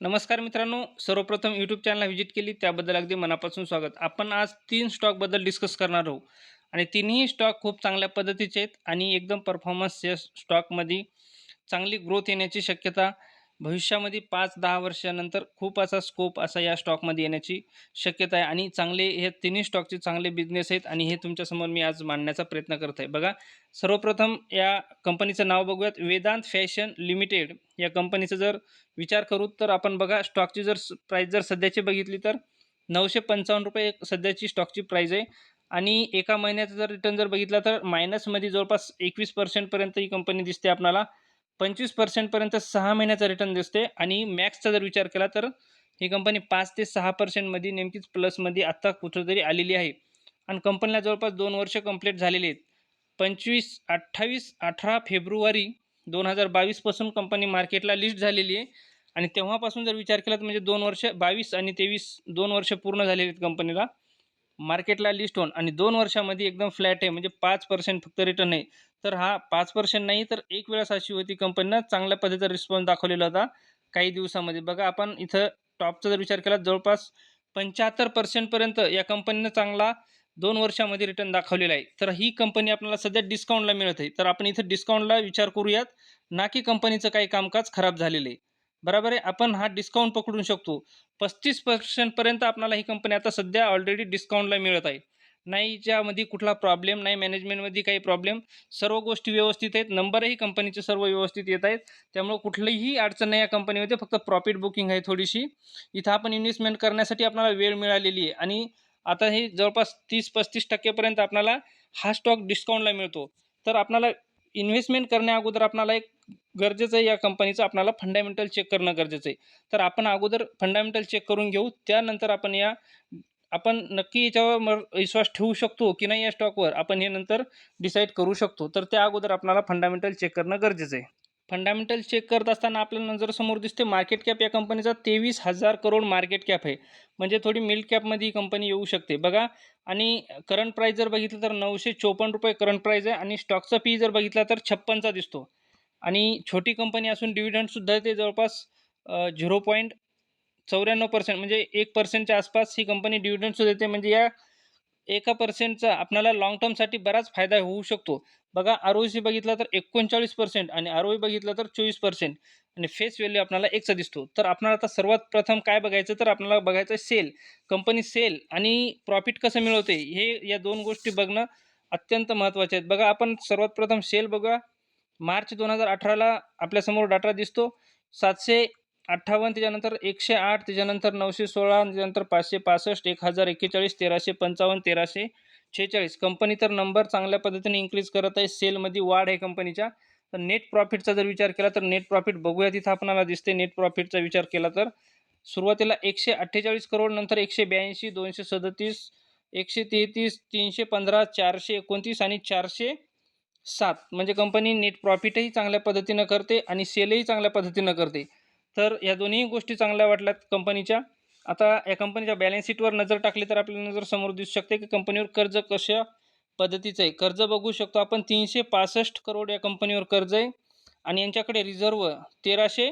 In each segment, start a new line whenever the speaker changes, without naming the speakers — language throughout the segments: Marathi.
नमस्कार मित्रांनो सर्वप्रथम यूट्यूब चॅनलला व्हिजिट केली त्याबद्दल अगदी मनापासून स्वागत. आपण आज तीन स्टॉकबद्दल डिस्कस करणार आहोत. आणि तिन्ही स्टॉक खूप चांगल्या पद्धतीचे आहेत आणि एकदम परफॉर्मन्स या स्टॉकमध्ये चांगली ग्रोथ येण्याची शक्यता भविष्यामध्ये पाच दहा वर्षानंतर खूप असा स्कोप असा या स्टॉकमध्ये येण्याची शक्यता आहे. आणि चांगले हे तिन्ही स्टॉकचे चांगले बिझनेस आहेत आणि हे तुमच्यासमोर मी आज मांडण्याचा प्रयत्न करत आहे. बघा सर्वप्रथम या कंपनीचं नाव बघूयात. वेदांत फॅशन लिमिटेड या कंपनीचं जर विचार करू तर आपण बघा स्टॉकची जर प्राईस जर सध्याची बघितली तर नऊशे पंचावन्न रुपये एक सध्याची स्टॉकची प्राईज आहे. आणि एका महिन्याचा जर रिटर्न जर बघितला तर मायनसमध्ये जवळपास एकवीस पर्सेंटपर्यंत ही कंपनी दिसते आपणाला पंचवीस पर्सेंटपर्यंत सहा महिन्याचा रिटर्न दिसते आणि मॅक्सचा जर विचार केला तर ही कंपनी पाच ते सहा पर्सेंटमध्ये नेमकीच प्लसमध्ये आत्ता कुठंतरी आलेली आहे. आणि कंपनीला जवळपास दोन वर्ष कंप्लीट झालेली आहेत. पंचवीस अठ्ठावीस अठरा फेब्रुवारी दोन हजार बावीसपासून कंपनी मार्केटला लिस्ट झालेली आहे. आणि तेव्हापासून जर विचार केला तर म्हणजे दोन वर्ष बावीस आणि तेवीस दोन वर्ष पूर्ण झालेली आहेत कंपनीला मार्केटला लिस्ट होऊन आणि दोन वर्षामध्ये एकदम फ्लॅट आहे. म्हणजे पाच पर्सेंट फक्त रिटर्न आहे. तर हा पाच पर्सेंट नाही तर एक वेळेस अशी होती कंपनीनं चांगल्या पद्धतीचा रिस्पॉन्स दाखवलेला होता काही दिवसामध्ये. बघा आपण इथं टॉपचा जर विचार केला जवळपास पंच्याहत्तर पर्सेंटपर्यंत या कंपनीनं चांगला दोन वर्षामध्ये रिटर्न दाखवलेला आहे. तर ही कंपनी आपल्याला सध्या डिस्काउंटला मिळत आहे. तर आपण इथं डिस्काउंटला विचार करूयात. ना की कंपनीचं काही कामकाज खराब झालेलं आहे. बरोबर आहे? आपण हा डिस्काउंट पकडू शकतो. पस्तीस पर्सेंटपर्यंत आपल्याला ही कंपनी आता सध्या ऑलरेडी डिस्काउंटला मिळत आहे. नाही ज्यामध्ये कुठला प्रॉब्लेम नाही मॅनेजमेंटमध्ये काही प्रॉब्लेम सर्व गोष्टी व्यवस्थित आहेत नंबरही कंपनीचे सर्व व्यवस्थित येत आहेत. त्यामुळे कुठलीही अडचण नाही या कंपनीमध्ये फक्त प्रॉफिट बुकिंग आहे थोडीशी. इथं आपण इन्व्हेस्टमेंट करण्यासाठी आपल्याला वेळ मिळालेली आहे. आणि आता हे जवळपास तीस पस्तीस टक्केपर्यंत आपल्याला हा स्टॉक डिस्काउंटला मिळतो. तर आपल्याला इन्व्हेस्टमेंट करण्या अगोदर आपल्याला एक गरजेचं आहे या कंपनीचं आपल्याला फंडामेंटल चेक करणं गरजेचं आहे. तर आपण अगोदर फंडामेंटल चेक करून घेऊ त्यानंतर आपण या आपण नक्की याच्यावर मर विश्वास ठेवू शकतो की नाही या स्टॉकवर आपण हे नंतर डिसाईड करू शकतो. तर त्या अगोदर आपल्याला फंडामेंटल चेक करणं गरजेचं आहे. फंडामेंटल चेक करत असताना आपल्याला नजरेसमोर दिसते मार्केट कॅप या कंपनीचा तेवीस हजार करोड मार्केट कॅप आहे. म्हणजे थोडी मिल्क कॅपमध्ये ही कंपनी येऊ शकते. बघा आणि करंट प्राईस जर बघितलं तर नऊशे चोपन्न रुपये करंट प्राईस आहे आणि स्टॉकचा पी जर बघितला तर छप्पनचा दिसतो. आणि छोटी कंपनी असून डिव्हिडंडसुद्धा ते जवळपास झिरो पॉईंट चौऱ्याण्णव पर्सेंट म्हणजे एक पर्सेंटच्या आसपास ही कंपनी डिव्हिडंडसुद्धा देते. म्हणजे या एका पर्सेंटचा आपल्याला लाँग टर्मसाठी बराच फायदा होऊ शकतो. बघा आर ओ सी बघितला तर एकोणचाळीस पर्सेंट आणि आर ओ बघितलं तर चोवीस पर्सेंट आणि फेस व्हॅल्यू आपल्याला एकचा दिसतो. तर आपल्याला आता सर्वात प्रथम काय बघायचं तर आपल्याला बघायचं सेल कंपनी सेल आणि प्रॉफिट कसं मिळवते हे या दोन गोष्टी बघणं अत्यंत महत्त्वाचे आहेत. बघा आपण सर्वात प्रथम सेल बघूया. मार्च दोन हजार अठराला आपल्यासमोर डाटा दिसतो. सातशे अठ्ठावन्न त्याच्यानंतर एकशे आठ त्याच्यानंतर नऊशे सोळा त्याच्यानंतर पाचशे पासष्ट एक हजार एक्केचाळीस तेराशे पंचावन्न तेराशे छेचाळीस. कंपनी तर नंबर चांगल्या पद्धतीने इन्क्रीज करत आहे. सेलमध्ये वाढ आहे कंपनीच्या. तर नेट प्रॉफिटचा जर विचार केला तर नेट प्रॉफिट बघूया तिथं आपणाला दिसते नेट प्रॉफिटचा विचार केला तर. सुरुवातीला एकशे अठ्ठेचाळीस करोड नंतर एकशे ब्याऐंशी दोनशे सदतीस एकशे तेहतीस तीनशे पंधरा चारशे एकोणतीस आणि चारशे सात. म्हणजे कंपनी नेट प्रॉफिटही चांगल्या पद्धतीनं करते आणि सेलही चांगल्या पद्धतीनं करते. तर या दोन्ही गोष्टी चांगल्या वाटल्यात कंपनीच्या आता या कंपनीच्या बॅलन्स शीटवर नजर टाकली तर आपल्याला नजर समोर दिसू शकते की कंपनीवर कर्ज कशा पद्धतीचं आहे. कर्ज बघू शकतो आपण तीनशे पासष्ट करोड या कंपनीवर कर्ज आहे. आणि यांच्याकडे रिझर्व तेराशे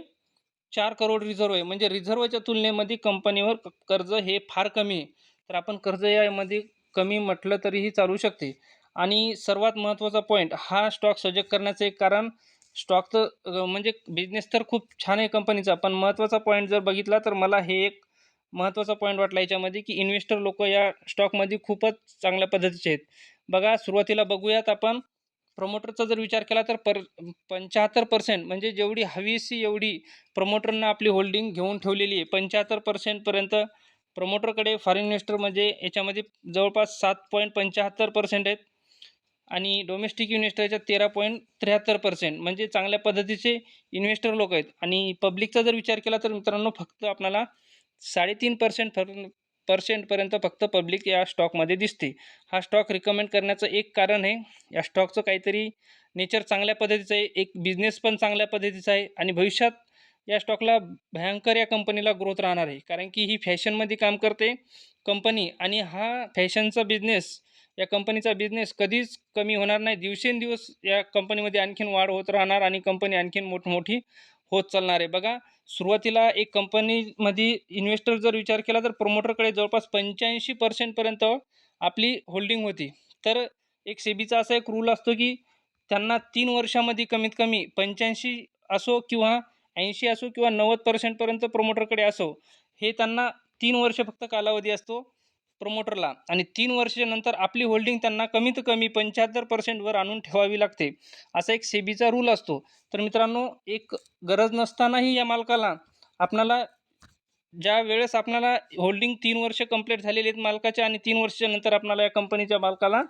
चार करोड रिझर्व आहे. म्हणजे रिझर्वच्या तुलनेमध्ये कंपनीवर कर्ज हे फार कमी आहे. तर आपण कर्ज यामध्ये कमी म्हटलं तरीही चालू शकते. आणि सर्वात महत्त्वाचा पॉईंट हा स्टॉक सजग करण्याचं एक कारण स्टॉक तर म्हणजे बिझनेस तर खूप छान आहे कंपनीचा पण महत्त्वाचा पॉईंट जर बघितला तर मला हे एक महत्त्वाचा पॉईंट वाटला याच्यामध्ये की इन्व्हेस्टर लोक या स्टॉकमध्ये खूपच चांगल्या पद्धतीचे आहेत. बघा सुरुवातीला बघूयात आपण. प्रमोटरचा जर विचार केला तर पर पंच्याहत्तर पर्सेंट म्हणजे जेवढी हवीशी एवढी प्रमोटरनं आपली होल्डिंग घेऊन ठेवलेली आहे पंच्याहत्तर पर्सेंटपर्यंत प्रमोटरकडे फॉरेन इन्व्हेस्टर म्हणजे याच्यामध्ये जवळपास सात पॉईंट पंच्याहत्तर पर्सेंट आहेत. आणि डोमेस्टिक इन्व्हेस्टरच्या तेरा पॉईंट त्र्याहत्तर पर्सेंट म्हणजे चांगल्या पद्धतीचे इन्व्हेस्टर लोक आहेत. आणि पब्लिकचा जर विचार केला तर मित्रांनो फक्त आपल्याला साडेतीन पर्सेंट फर पर्सेंटपर्यंत फक्त पब्लिक या स्टॉकमध्ये दिसते. हा स्टॉक रिकमेंड करण्याचं एक कारण आहे. या स्टॉकचं काहीतरी नेचर चांगल्या पद्धतीचं आहे. एक बिझनेस पण चांगल्या पद्धतीचा आहे. आणि भविष्यात या स्टॉकला भयंकर या कंपनीला ग्रोथ राहणार आहे. कारण की ही फॅशनमध्ये काम करते कंपनी आणि हा फॅशनचा बिझनेस या कंपनीचा बिझनेस कधीच कमी होणार नाही. दिवसेंदिवस या कंपनीमध्ये आणखीन वाढ होत राहणार आणि कंपनी आणखीन मोठमोठी होत चालणार आहे. बघा सुरुवातीला एक कंपनीमध्ये इन्व्हेस्टर जर विचार केला तर प्रमोटरकडे जवळपास पंच्याऐंशी पर्सेंटपर्यंत आपली होल्डिंग होती. तर एक सेबीचा असा एक रूल असतो की त्यांना तीन वर्षामध्ये कमीत कमी पंच्याऐंशी असो किंवा ऐंशी असो किंवा नव्वद पर्सेंटपर्यंत प्रमोटरकडे असो हे त्यांना तीन वर्ष फक्त कालावधी असतो. प्रमोटरला आणि तीन वर्षानंतर आपली होल्डिंग त्यांना कमीत कमी पंच्याहत्तर पर्सेंटवर आणून ठेवावी लागते. असा एक सेबीचा रूल असतो. तर मित्रांनो एक गरज नसतानाही या मालकाला आपणाला ज्या वेळेस आपणाला होल्डिंग तीन वर्ष कंप्लीट झालेली आहेत मालकाच्या आणि तीन वर्षानंतर आपणाला या कंपनीच्या मालकाला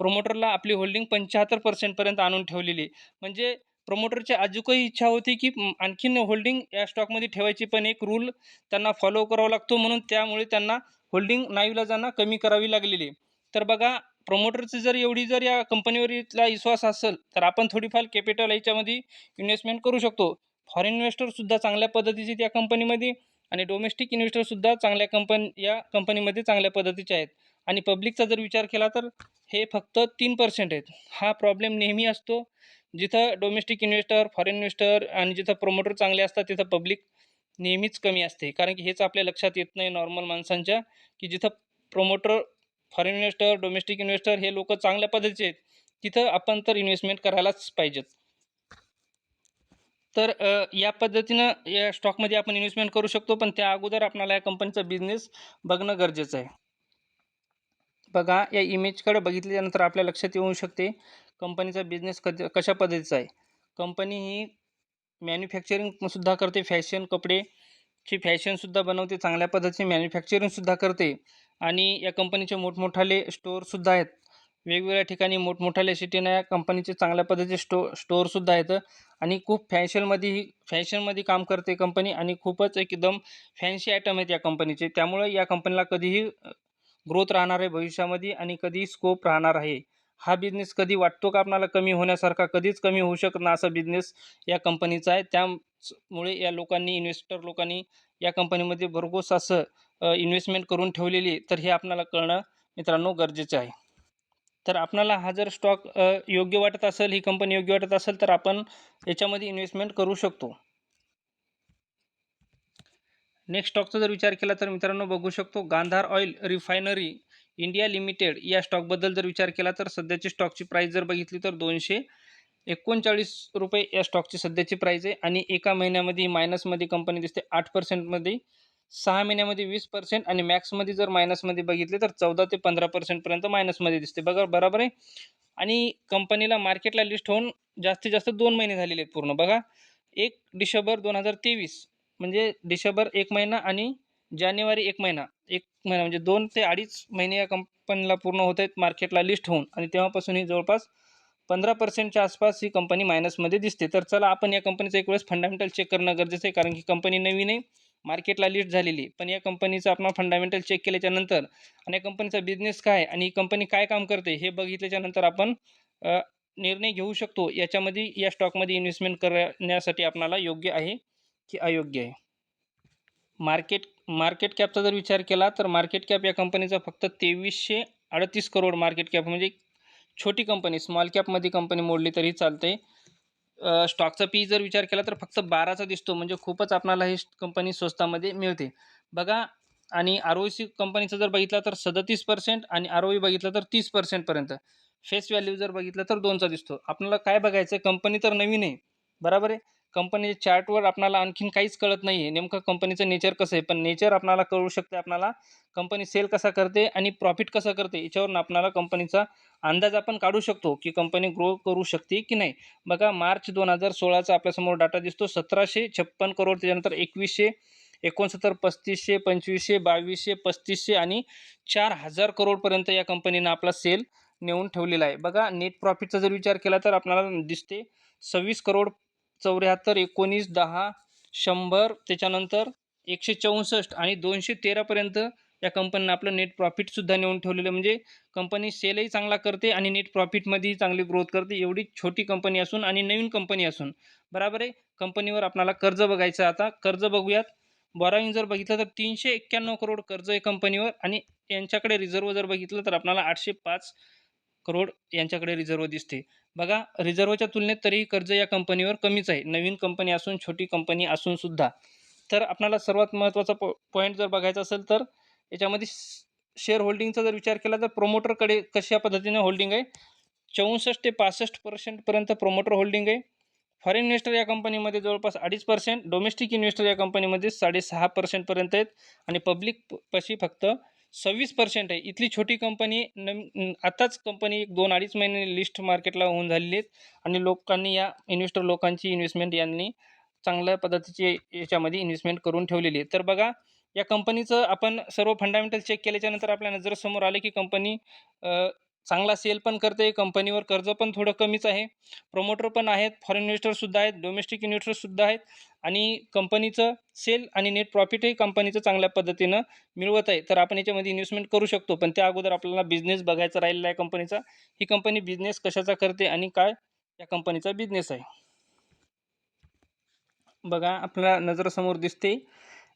प्रोमोटरला आपली होल्डिंग पंच्याहत्तर पर्सेंटपर्यंत आणून ठेवलेली म्हणजे प्रमोटरची अजूकही इच्छा होती की आणखीन होल्डिंग या स्टॉकमध्ये ठेवायची पण एक रूल त्यांना फॉलो करावा लागतो. म्हणून त्यामुळे त्यांना होल्डिंग नाईलाजानं कमी करावी लागलेली आहे. तर बघा प्रमोटरची जर एवढी जर या कंपनीवर इथला विश्वास असेल तर आपण थोडीफार कॅपिटल याच्यामध्ये इन्व्हेस्टमेंट करू शकतो. फॉरेन इन्व्हेस्टरसुद्धा चांगल्या पद्धतीचे त्या कंपनीमध्ये आणि डोमेस्टिक इन्व्हेस्टरसुद्धा चांगल्या कंपनी या कंपनीमध्ये चांगल्या पद्धतीचे आहेत. आणि पब्लिकचा जर विचार केला तर हे फक्त तीन पर्सेंट आहेत. हा प्रॉब्लेम नेहमी असतो. जिथं डोमेस्टिक इन्व्हेस्टर फॉरेन इन्व्हेस्टर आणि जिथं प्रोमोटर चांगले असतात तिथं पब्लिक नेहमीच कमी असते. कारण की हेच आपल्या लक्षात येत नाही नॉर्मल माणसांच्या की जिथं promoter foreign investor domestic investor हे लोक चांगल्या पद्धतीचे आहेत तिथं आपण तर इन्व्हेस्टमेंट करायलाच पाहिजेत. तर या पद्धतीनं या स्टॉकमध्ये आपण इन्व्हेस्टमेंट करू शकतो पण त्या अगोदर आपणाला या कंपनीचा बिझनेस बघणं गरजेचं आहे. बघा या इमेजकडे बघितल्यानंतर आपल्या लक्षात येऊ शकते कंपनीचा बिझनेस कद कशा पद्धतीचा आहे? कंपनी ही मॅन्युफॅक्चरिंगसुद्धा करते फॅशन कपडेची फॅशनसुद्धा बनवते चांगल्या पद्धतीचे मॅन्युफॅक्चरिंगसुद्धा करते. आणि या कंपनीचे मोठमोठाले स्टोअरसुद्धा आहेत. वेगवेगळ्या ठिकाणी मोठमोठाल्या सिटीनं या कंपनीचे चांगल्या पद्धतीचे स्टो स्टोअरसुद्धा आहेत. आणि खूप फॅशनमध्ये ही फॅशनमध्ये काम करते कंपनी आणि खूपच एकदम फॅन्सी आयटम आहेत या कंपनीचे. त्यामुळे या कंपनीला कधीही ग्रोथ राहणार आहे भविष्यामध्ये आणि कधीही स्कोप राहणार आहे. हा बिझनेस कधी वाटतो का आपणाला कमी होण्यासारखा? कधीच कमी होऊ शकत ना असा बिझनेस या कंपनीचा आहे. त्यामुळे या लोकांनी इन्व्हेस्टर लोकांनी या कंपनीमध्ये भरघोस असं इन्व्हेस्टमेंट करून ठेवलेली तर हे आपणाला कळणं मित्रांनो गरजेचं आहे. तर आपणाला हा जर स्टॉक योग्य वाटत असेल ही कंपनी योग्य वाटत असेल तर आपण याच्यामध्ये इन्व्हेस्टमेंट करू शकतो. नेक्स्ट स्टॉकचा जर विचार केला तर मित्रांनो बघू शकतो Gandhar oil refinery India limited या स्टॉकबद्दल जर विचार केला तर सध्याची स्टॉकची प्राईस जर बघितली तर दोनशे एकोणचाळीस रुपये या स्टॉकची सध्याची प्राईस आहे. आणि एका महिन्यामध्ये मायनसमध्ये कंपनी दिसते आठ पर्सेंटमध्ये सहा महिन्यामध्ये वीस पर्सेंट आणि मॅक्समध्ये जर मायनसमध्ये बघितले तर चौदा ते पंधरा पर्सेंटपर्यंत मायनसमध्ये दिसते. बघा बरोबर आहे? आणि कंपनीला मार्केटला लिस्ट होऊन जास्तीत जास्त दोन महिने झालेले आहेत पूर्ण. बघा एक डिसेंबर दोन हजार तेवीस म्हणजे डिसेंबर एक महिना आणि जानेवारी एक महिना. एक महिना म्हणजे दोन ते अडीच महिने या कंपनीला पूर्ण होत आहेत मार्केटला लिस्ट होऊन. आणि तेव्हापासून ही जवळपास पंधरा पर्सेंटच्या आसपास ही कंपनी मायनसमध्ये दिसते. तर चला आपण या कंपनीचं एक वेळेस फंडामेंटल चेक करणं गरजेचं आहे कारण की कंपनी नवीन आहे मार्केटला लिस्ट झालेली आहे. पण या कंपनीचं आपण फंडामेंटल चेक केल्याच्यानंतर आणि या कंपनीचा बिझनेस काय आहे आणि ही कंपनी काय काम करते हे बघितल्याच्यानंतर आपण निर्णय घेऊ शकतो. याच्यामध्ये या स्टॉकमध्ये इन्व्हेस्टमेंट करण्यासाठी आपणाला योग्य आहे की अयोग्य आहे? मार्केट मार्केट कॅपचा जर विचार केला तर मार्केट कॅप या कंपनीचा फक्त तेवीसशे अडतीस करोड मार्केट कॅप म्हणजे छोटी कंपनी स्मॉल कॅपमध्ये कंपनी मोडली तरी चालते. स्टॉकचा पी जर विचार केला तर फक्त बाराचा दिसतो म्हणजे खूपच आपणाला ही कंपनी स्वस्तामध्ये मिळते. बघा आणि आर ओ सी कंपनीचं जर बघितलं तर सदतीस पर्सेंट आणि आर ओ ई बघितलं तर तीस पर्सेंटपर्यंत फेस व्हॅल्यू जर बघितलं तर दोनचा दिसतो. आपल्याला काय बघायचं कंपनी तर नवीन आहे. बरोबर आहे? कंपनीच्या चार्टवर आपणाला आणखीन काहीच कळत नाही आहे नेमकं कंपनीचं नेचर कसं आहे? पण नेचर आपणाला कळू शकते आपणाला कंपनी सेल कसा करते आणि प्रॉफिट कसं करते याच्यावरून आपणाला कंपनीचा अंदाज आपण काढू शकतो की कंपनी ग्रो करू शकते की नाही. बघा मार्च दोन हजार सोळाचा आपल्यासमोर डाटा दिसतो. सतराशे छप्पन करोड त्याच्यानंतर एकवीसशे एकोणसत्तर पस्तीसशे पंचवीसशे बावीसशे पस्तीसशे आणि चार हजार करोडपर्यंत या कंपनीनं आपला सेल नेऊन ठेवलेला आहे. बघा नेट प्रॉफिटचा जर विचार केला तर आपल्याला दिसते सव्वीस करोड चौऱ्याहत्तर एकोणीस दहा शंभर त्याच्यानंतर एकशे चौसष्ट आणि दोनशे तेरापर्यंत या कंपनीनं आपलं नेट प्रॉफिटसुद्धा नेऊन ठेवलेलं आहे. म्हणजे कंपनी सेलही चांगला करते आणि नेट प्रॉफिटमध्येही चांगली ग्रोथ करते. एवढी छोटी कंपनी असून आणि नवीन कंपनी असून. बराबर आहे? कंपनीवर आपणाला कर्ज बघायचं आता. कर्ज बघूयात. बॉराईंग जर बघितलं तर तीनशे एक्क्याण्णव करोड कर्ज आहे कंपनीवर आणि यांच्याकडे रिझर्व जर बघितलं तर आपल्याला आठशे पाच करोड यांच्याकडे रिझर्व्ह दिसते. बघा रिझर्व्हच्या तुलनेत तरीही कर्ज या कंपनीवर कमीच आहे. नवीन कंपनी असून छोटी कंपनी असूनसुद्धा तर आपल्याला सर्वात महत्त्वाचा पॉ पॉईंट जर बघायचा असेल तर याच्यामध्ये शेअर होल्डिंगचा जर विचार केला तर प्रोमोटरकडे कशा पद्धतीने होल्डिंग आहे? चौसष्ट ते पासष्ट पर्सेंटपर्यंत प्रोमोटर होल्डिंग आहे. फॉरेन इन्व्हेस्टर या कंपनीमध्ये जवळपास अडीच पर्सेंट डोमेस्टिक इन्व्हेस्टर या कंपनीमध्ये साडेसहा पर्सेंटपर्यंत आहेत. आणि पब्लिक पशी फक्त सव्वीस पर्सेंट आहे. इथली छोटी कंपनी नम आताच कंपनी एक दोन अडीच महिने लिस्ट मार्केटला होऊन झालेली आहेत. आणि लोकांनी या इन्व्हेस्टर लोकांची इन्व्हेस्टमेंट यांनी चांगल्या पद्धतीची याच्यामध्ये इन्व्हेस्टमेंट करून ठेवलेली आहे तर बघा या कंपनीचं आपण सर्व फंडामेंटल चेक केल्याच्यानंतर आपल्या नजरेसमोर आले की कंपनी चांगला सेल पण करते कंपनीवर कर्ज पण थोडं कमीच आहे. प्रमोटर पण आहेत फॉरेन इन्व्हेस्टरसुद्धा आहेत डोमेस्टिक इन्व्हेस्टरसुद्धा आहेत आणि कंपनीचं सेल आणि नेट प्रॉफिटही कंपनीचं चांगल्या पद्धतीनं मिळवत आहे. तर आपण याच्यामध्ये इन्व्हेस्टमेंट करू शकतो पण त्या अगोदर आपल्याला बिझनेस बघायचा राहिलेला आहे कंपनीचा ही कंपनी बिझनेस कशाचा करते आणि काय या कंपनीचा बिझनेस आहे. बघा आपल्याला नजरेसमोर दिसते.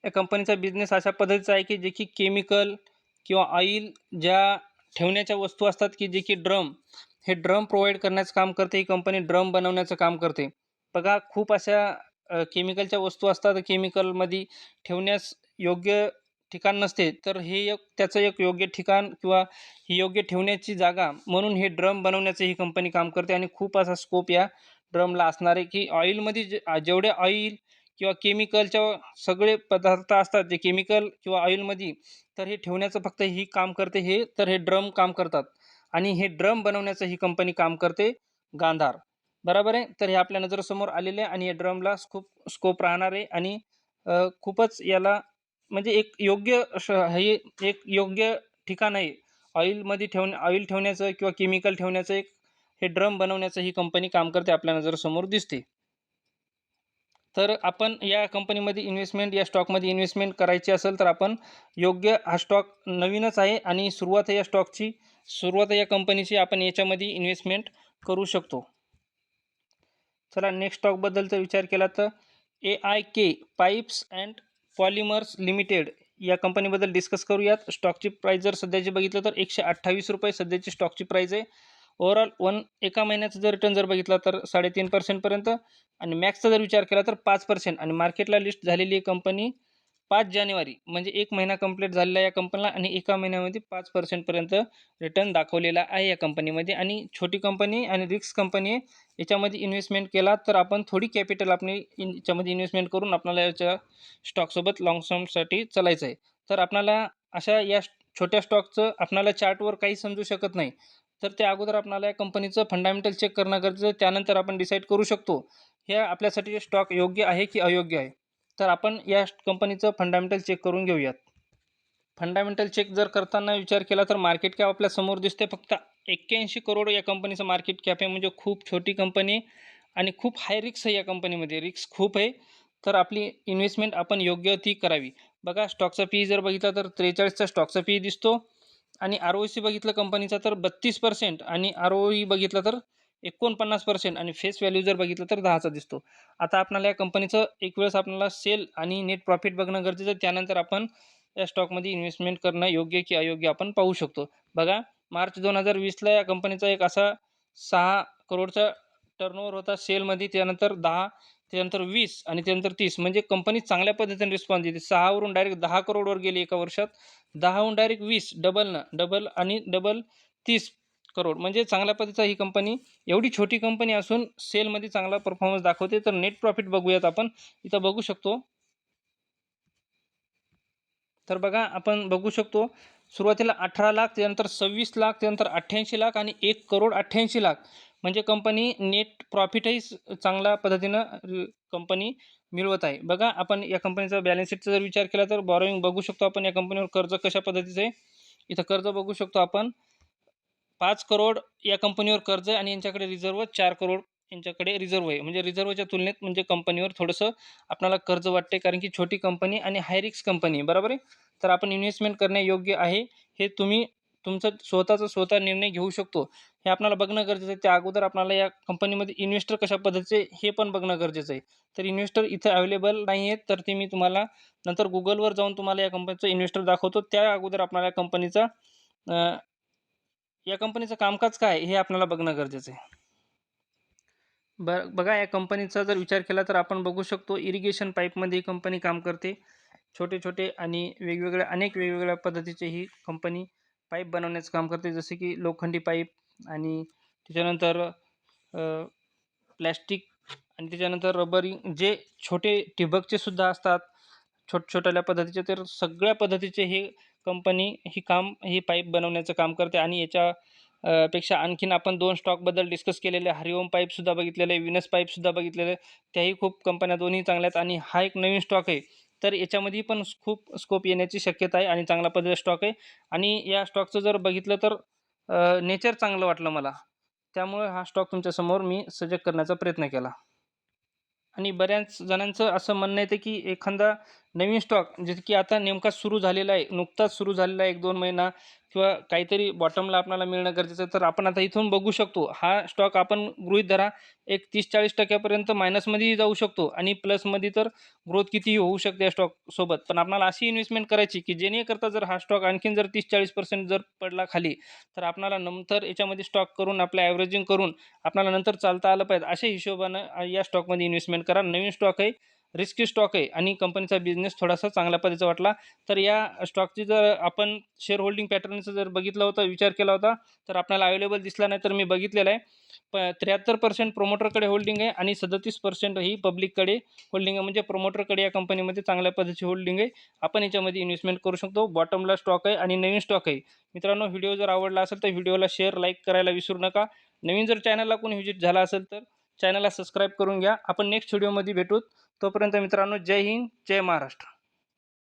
या कंपनीचा बिझनेस अशा पद्धतीचा आहे की जे की केमिकल किंवा ऑइल ज्या ठेवण्याच्या वस्तू असतात की जे की ड्रम. हे ड्रम प्रोव्हाइड करण्याचं काम करते ही कंपनी ड्रम बनवण्याचं काम करते. बघा खूप अशा केमिकलच्या वस्तू असतात केमिकलमध्ये ठेवण्यास योग्य ठिकाण नसते. तर हे एक त्याचं एक योग्य ठिकाण किंवा ही योग्य ठेवण्याची जागा म्हणून हे ड्रम बनवण्याचं ही कंपनी काम करते. आणि खूप असा स्कोप या ड्रमला असणार आहे की ऑइलमध्ये जे जेवढे ऑइल किंवा केमिकलच्या सगळे पदार्थ असतात जे केमिकल किंवा ऑइलमध्ये तर हे ठेवण्याचं फक्त ही काम करते हे तर हे ड्रम काम करतात. आणि हे ड्रम बनवण्याचं ही कंपनी काम करते गांधार. बरोबर आहे? तर हे आपल्या नजरेसमोर आलेले आहे आणि या ड्रमला खूप स्कोप राहणार आहे आणि खूपच याला म्हणजे एक योग्य हे एक योग्य ठिकाण आहे. ऑइलमध्ये ठेवणे ऑइल ठेवण्याचं किंवा केमिकल ठेवण्याचं एक हे ड्रम बनवण्याचं ही कंपनी काम करते आपल्या नजरेसमोर दिसते. तर आपण या कंपनीमध्ये इन्व्हेस्टमेंट या स्टॉकमध्ये इन्व्हेस्टमेंट करायची असेल तर आपण योग्य हा स्टॉक नवीनच आहे आणि सुरुवात या स्टॉकची सुरुवात या कंपनीची आपण याच्यामध्ये इन्व्हेस्टमेंट करू शकतो. चला नेक्स्ट स्टॉकबद्दलचा विचार केला तर A I K pipes and polymers limited या कंपनीबद्दल डिस्कस करूयात. स्टॉकची प्राईस जर सध्याची बघितलं तर एकशे अठ्ठावीस रुपये सध्याची स्टॉकची प्राईस आहे. ओव्हरऑल वन एका महिन्याचा जर रिटर्न जर बघितला तर साडेतीन पर्सेंटपर्यंत आणि मॅक्सचा जर विचार केला तर पाच पर्सेंट आणि मार्केटला लिस्ट झालेली आहे कंपनी पाच जानेवारी. म्हणजे एक महिना कंप्लीट झालेला या कंपनीला आणि एका महिन्यामध्ये पाच पर्सेंटपर्यंत रिटर्न दाखवलेला आहे या कंपनीमध्ये आणि छोटी कंपनी आणि रिक्स कंपनी आहे याच्यामध्ये इन्व्हेस्टमेंट केला तर आपण थोडी कॅपिटल आपली इन याच्यामध्ये इन्व्हेस्टमेंट करून आपल्याला याच्या स्टॉकसोबत लाँग टर्मसाठी चालायचं आहे. तर आपल्याला अशा या छोट्या स्टॉकचं आपल्याला चार्टवर काही समजू शकत नाही. तर त्या अगोदर आपणाला या कंपनीचं फंडामेंटल चेक करणं गरजेचं त्यानंतर आपण डिसाईड करू शकतो हे आपल्यासाठी स्टॉक योग्य आहे की अयोग्य आहे. तर आपण या कंपनीचं फंडामेंटल चेक करून घेऊयात. फंडामेंटल चेक जर करताना विचार केला तर मार्केट कॅप आपल्यासमोर दिसते. फक्त एक्क्याऐंशी करोड या कंपनीचं मार्केट कॅप आहे. म्हणजे खूप छोटी कंपनी आणि खूप हाय रिक्स आहे या कंपनीमध्ये रिक्स खूप आहे. तर आपली इन्व्हेस्टमेंट आपण योग्य ती करावी. बघा स्टॉकचा फी जर बघितला तर त्रेचाळीसचा स्टॉकचा पी दिसतो. आणि आर ओ सी बघितलं कंपनीचा तर बत्तीस पर्सेंट आणि आर ओ ई बघितलं तर एकोणपन्नास पर्सेंट आणि फेस व्हॅल्यू जर बघितलं तर दहाचा दिसतो. आता आपल्याला या कंपनीचं एक वेळेस आपल्याला सेल आणि नेट प्रॉफिट बघणं गरजेचं त्यानंतर आपण या स्टॉकमध्ये इन्व्हेस्टमेंट करणं योग्य की अयोग्य आपण पाहू शकतो. बघा मार्च दोन हजार वीसला या कंपनीचा एक असा सहा करोडचा टर्नओव्हर होता. सेलमध्ये त्यानंतर दहा त्यानंतर वीस आणि त्यानंतर तीस. म्हणजे कंपनी चांगल्या पद्धतीने रिस्पॉन्स देते. सहावरून डायरेक्ट दहा करोडवर गेली एका वर्षात. दहाहून डायरेक्ट वीस. डबलनं डबल आणि डबल तीस करोड म्हणजे चांगल्या पद्धतीचा ही कंपनी एवढी छोटी कंपनी असून सेलमध्ये चांगला परफॉर्मन्स दाखवते. तर नेट प्रॉफिट बघूयात आपण. इथं बघू शकतो. तर बघा आपण बघू शकतो. सुरुवातीला अठरा लाख त्यानंतर सव्वीस लाख त्यानंतर अठ्ठ्याऐंशी लाख आणि एक करोड अठ्ठ्याऐंशी लाख. म्हणजे कंपनी नेट प्रॉफिटही चांगल्या पद्धतीनं कंपनी मिळवत आहे. बघा आपण या कंपनीचा बॅलन्स शीटचा जर विचार केला तर बॉरोईंग बघू शकतो आपण या कंपनीवर कर्ज कशा पद्धतीचं आहे. इथं कर्ज बघू शकतो आपण. पाच करोड या कंपनीवर कर्ज आहे आणि यांच्याकडे रिझर्व चार करोड यांच्याकडे रिझर्व आहे. म्हणजे रिझर्वच्या तुलनेत म्हणजे कंपनीवर थोडंसं आपल्याला कर्ज वाटते कारण की छोटी कंपनी आणि हायरिक्स कंपनी आहे. बरोबर आहे? तर आपण इन्व्हेस्टमेंट करणे योग्य आहे. हे तुम्ही तुमचं स्वतःचा स्वतः निर्णय घेऊ शकतो. हे आपल्याला बघणं गरजेचं आहे. त्या अगोदर आपल्याला या कंपनीमध्ये इन्व्हेस्टर कशा पद्धतीचे हे पण बघणं गरजेचं आहे. तर इन्व्हेस्टर इथं अवेलेबल नाही आहेत तर ते मी तुम्हाला नंतर गुगलवर जाऊन तुम्हाला या कंपनीचं इन्व्हेस्टर दाखवतो. त्या अगोदर आपल्याला या कंपनीचा या कंपनीचं कामकाज काय हे आपल्याला बघणं गरजेचं आहे. ब बघा या कंपनीचा जर विचार केला तर आपण बघू शकतो इरिगेशन पाईपमध्ये ही कंपनी काम करते. छोटे छोटे आणि वेगवेगळ्या अनेक वेगवेगळ्या पद्धतीचे ही कंपनी पाईप बनवण्याचं काम करते. जसे की लोखंडी पाईप आणि त्याच्यानंतर प्लॅस्टिक आणि त्याच्यानंतर रबरिंग जे छोटे ठिबकचे सुद्धा असतात छोट छोट्याल्या पद्धतीचे तर सगळ्या पद्धतीचे हे कंपनी ही काम ही पाईप बनवण्याचं काम करते. आणि याच्या पेक्षा आणखीन आपण दोन स्टॉकबद्दल डिस्कस केलेले हरिओम पाईपसुद्धा बघितलेले आहे विनस पाईपसुद्धा बघितलेले आहे. त्याही खूप कंपन्या दोन्ही चांगल्या आहेत. आणि हा एक नवीन स्टॉक आहे. तर याच्यामध्ये पण खूप स्कोप येण्याची शक्यता आहे आणि चांगला पद्धतीचा स्टॉक आहे. आणि या स्टॉकचं जर बघितलं तर नेचर चांगलं वाटलं मला. त्यामुळे हा स्टॉक तुमच्यासमोर मी सजग करण्याचा प्रयत्न केला. आणि बऱ्याच जणांचं असं म्हणणं येतं की एखादा नवीन स्टॉक जसं की आता नेमका सुरू झालेला आहे नुकताच सुरू झालेला आहे एक दोन महिना किंवा काहीतरी बॉटमला आपल्याला मिळणं गरजेचं आहे तर आपण आता इथून बघू शकतो हा स्टॉक आपण गृहित धरा एक तीस चाळीस टक्क्यापर्यंत मायनसमध्येही जाऊ शकतो आणि प्लसमध्ये तर ग्रोथ कितीही होऊ शकते या स्टॉकसोबत पण आपल्याला अशी इन्व्हेस्टमेंट करायची की जेणेकरता जर हा स्टॉक आणखीन जर तीस चाळीस पर्सेंट जर पडला खाली तर आपल्याला नंतर याच्यामध्ये स्टॉक करून आपलं ॲव्हरेजिंग करून आपल्याला नंतर चालता आलं पाहिजे अशा हिशोबानं या स्टॉकमध्ये इन्व्हेस्टमेंट करा. नवीन स्टॉक आहे रिस्की स्टॉक आहे आणि कंपनीचा बिझनेस थोडासा चांगल्या पद्धतीचा वाटला तर या स्टॉकची जर आपण शेअर होल्डिंग पॅटर्नचा जर बघितला होता विचार केला होता तर आपल्याला अवेलेबल दिसला नाही तर मी बघितलेला आहे. प त्र्याहत्तर पर्सेंट प्रोमोटरकडे होल्डिंग आहे आणि सदतीस पर्सेंट ही पब्लिककडे होल्डिंग आहे. म्हणजे प्रोमोटरकडे या कंपनीमध्ये चांगल्या पद्धतीची होल्डिंग आहे. आपण याच्यामध्ये इन्व्हेस्टमेंट करू शकतो. बॉटमला स्टॉक आहे आणि नवीन स्टॉक आहे. मित्रांनो व्हिडिओ जर आवडला असेल तर व्हिडिओला शेअर लाईक करायला विसरू नका. नवीन जर चॅनलला कोणी व्हिजिट झाला असेल तर चॅनलला सबस्क्राईब करून घ्या. आपण नेक्स्ट व्हिडिओमध्ये भेटूत. तोपर्यंत मित्रांनो जय हिंद जय महाराष्ट्र.